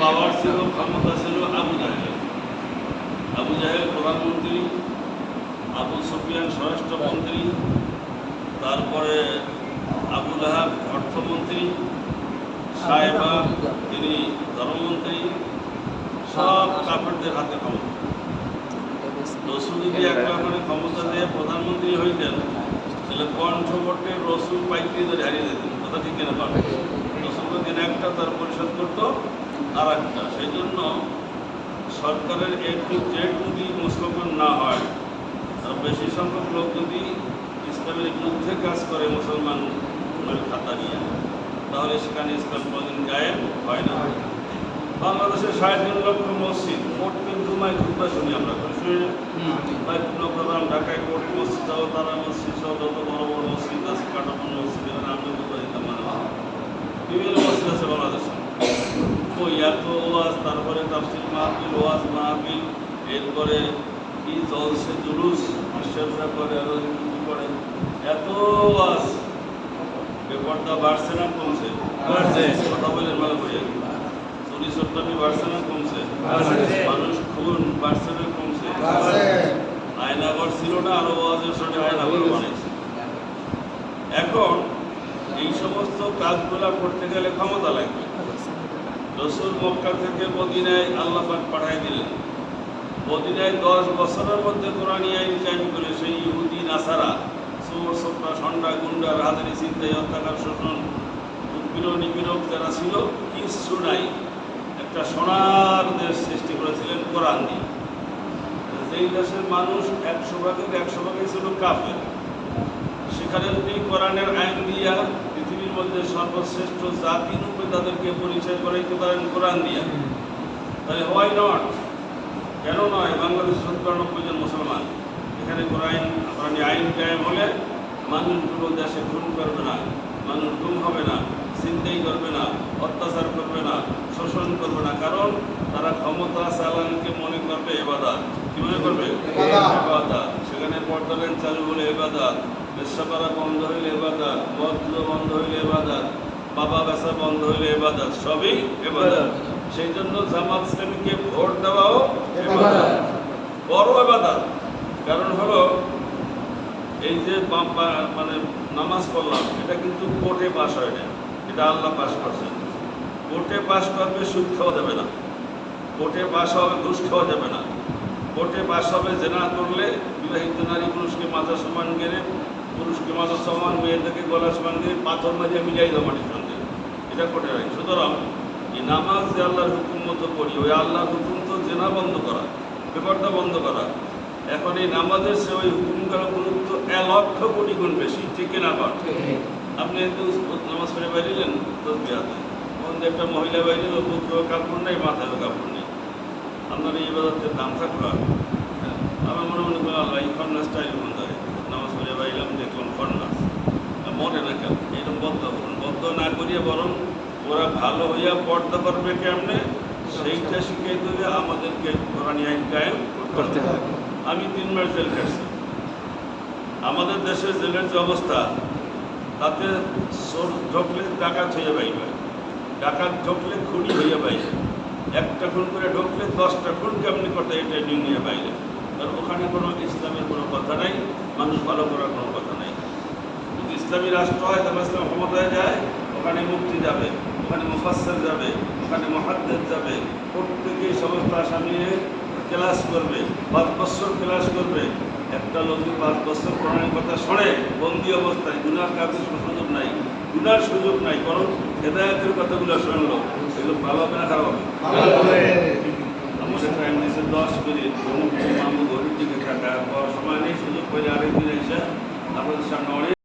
পাওয়ার ছিল, ক্ষমতা ছিল আবু জাহেল। আবু জাহেল প্রধানমন্ত্রী, আবু সুফিয়ান স্বরাষ্ট্রমন্ত্রী, তারপরে আবু লাহাব অর্থমন্ত্রী, সাহেবা তিনি ধর্মমন্ত্রী, সব কাপড়দের হাতে ক্ষমতা। রসুল যদি একটা মানে ক্ষমতা দিয়ে প্রধানমন্ত্রী হইতেন, তাহলে কণ্ঠকটে রসুল পাইকারি ধরে হারিয়ে দিতেন কথা ঠিক কিনা পান রসুল দিন একটা তার পরিশোধ করতো আর একটা সেই জন্য সরকারের এ টু জেড যদি মুসলমান না হয় আর বেশি সংখ্যক লোক যদি ইসলামের বিরুদ্ধে কাজ করে মুসলমান খাতা নিয়ে তাহলে সেখানে ইসলাম কোনদিন গায়েব হয় না। বাংলাদেশে সাড়ে তিন লক্ষ মসজিদ প্রত্যেক জুমায় খুবটা শুনি আমরা প্রধান ঢাকায় কোর্ট মসজিদ সহ তারা মসজিদ সহ যত বড় বড় মসজিদ আছে কাটাপন মসজিদ আমি কোথাও দিতাম মানে না। বিভিন্ন মসজিদ আছে বাংলাদেশে তো এত ওয়াজ তারপরে তাফসিল মাহফিল ওয়াজ মাহফিল এরপরে কি জলসে জুলুস শেররা করে আরও কি করে এত ওয়াজ ব্যাপারটা বাড়ছে না কমছে বাড়ছে। কথা বলে ভালো করে চুরি সপ্তাহে বাড়ছে না কমছে মানুষ খুন বাড়ছে না কমছে আয়নাগর ছিল না আরও ওয়াজের সঙ্গে আয়নাগর বানাইছে এখন এই সমস্ত কাজগুলা করতে গেলে ক্ষমতা লাগবে রসুল মক্কা থেকে মদিনায় আল্লাহ পাক পাঠাই দিলেন। মদিনায় দশ বছরের মধ্যে কোরআন আইন কায়েম করে সেই ইহুদি, নাসারা, চোর সপ্রা সন্ডা, গুন্ডা রাহাদারি চিন্তায় অত্যাচার শোষণ, উৎপীড়ন নিপীড়ক যারা ছিল কিছু নাই একটা সোনার দেশ সৃষ্টি করেছিলেন কোরআন দিয়ে। যেই দেশের মানুষ একশো ভাগের একশো ভাগই ছিল কাফের। সেখানে যদি কোরআনের আইন দিয়া পৃথিবীর মধ্যে সর্বশ্রেষ্ঠ জাতি তাদেরকে পরিচয় করাইতে পারেন কোরআন দিয়া। তাহলে হোয়াই নট কেন নয়? বাংলাদেশ সত্তরানব্বই জন মুসলমান। এখানে কোরআন কোরআন আইন কায়েম হলে মানুষগুলো দেশে খুন করবে না, মানুষ গুম হবে না চিন্তাই করবে না, অত্যাচার করবে না, শোষণ করবে না। কারণ তারা ক্ষমতা চালানকে মনে করবে এবাদাত। কি মনে করবে? এবাদাত। সেখানে পর্দালেন চালু হলে এবাদাত, বেশ্যাপাড়া বন্ধ হইলে এবাদাত মদগুলো বন্ধ হইলে এবাদাত বাবা বেচা বন্ধ হইলে এবাদাত সবই এবাদাত সেই জন্য জামাত ইসলামীকে ভোট দেওয়াও এবাদাত বড় এবাদাত কারণ হলো এই যে মানে নামাজ পড়লাম এটা কিন্তু কোর্টে পাশ হয় না এটা আল্লাহ পাশ করছেন কোর্টে পাশ করবে সুদ খাওয়া যাবে না। কোর্টে পাশ হবে ঘুষ খাওয়া যাবে না। কোর্টে পাশ হবে জেনা করলে বিবাহিত নারী পুরুষকে মাথা সমান গেড়ে পুরুষকে মাথা সমান মেয়েদেরকে গলা সমান গেড়ে পাথর মাঝে মিলাই দেওয়া এটা কোর্টে হয়? সুতরাং এই নামাজ যে আল্লাহর হুকুম মতো করি ওই আল্লাহর হুকুম তো জেনা বন্ধ করা ব্যাপারটা বন্ধ করা। এখন এই নামাজের সে ওই হুকুমগুলো গুরুত্ব লক্ষ কোটি গুণ বেশি ঠিক কিনা কর আপনি একটু নামাজ পড়ে বাইরিলেন তসবিহাতে মধ্যে একটা মহিলা বাইরিল বুকেও কাপড় নেই মাথায়ও কাপড় নেই। আপনার এই বাজারের দাম থাকল আমার মনে মনে করলাম আল্লাহ এই স্টাইল মন যায় নামাজ পড়ে বাইলাম দেখলাম ফন্নাস মনে না কেন এরকম বদ্ধ বদ্ধ না করিয়ে বরং ওরা ভালো হইয়া পর্দা করবে কেমনে সেইটা শিখিয়ে দেবে আমাদেরকে কোরআনী আইন কায়েম করতে হবে। আমি তিন মাস জেল কাটছি আমাদের দেশের জেলের যে অবস্থা তাতে চোর ঢোকলে ডাকাত হইয়া বাইবে ডাকাত ঢোকলে খুনি হইয়া বাইরে একটা খুন করে ঢোকলে দশটা খুন কেমনি করতে এটা নিয়ে বাইরে কারণ ওখানে কোনো ইসলামের কোনো কথা নাই মানুষ ভালো করার কোনো কথা নাই। ইসলামী রাষ্ট্র হয় তাহলে ইসলাম ক্ষমতায় যায়, ওখানে মুক্তি যাবে, ওখানে মুফাসসার যাবে, ওখানে মহাদ্দেদ যাবে, প্রত্যেকে সমস্ত আসামি ক্লাস করবে, পাঁচ বছর ক্লাস করবে। একটা লোক পাঁচ বছর কোরআনের কথা শোনে, বন্দি অবস্থায়, গুনার কাজে সুযোগ নাই, গুনার সুযোগ নাই, বরং হেদায়তের কথাগুলো শুনলো, এগুলো ভালো হবে না খারাপ হবে? দশ মিনিট মামু ঘড়ির দিকে থাকা সময় নেই, সুযোগ করে আরেকদিন এসে আপনাদের সামনে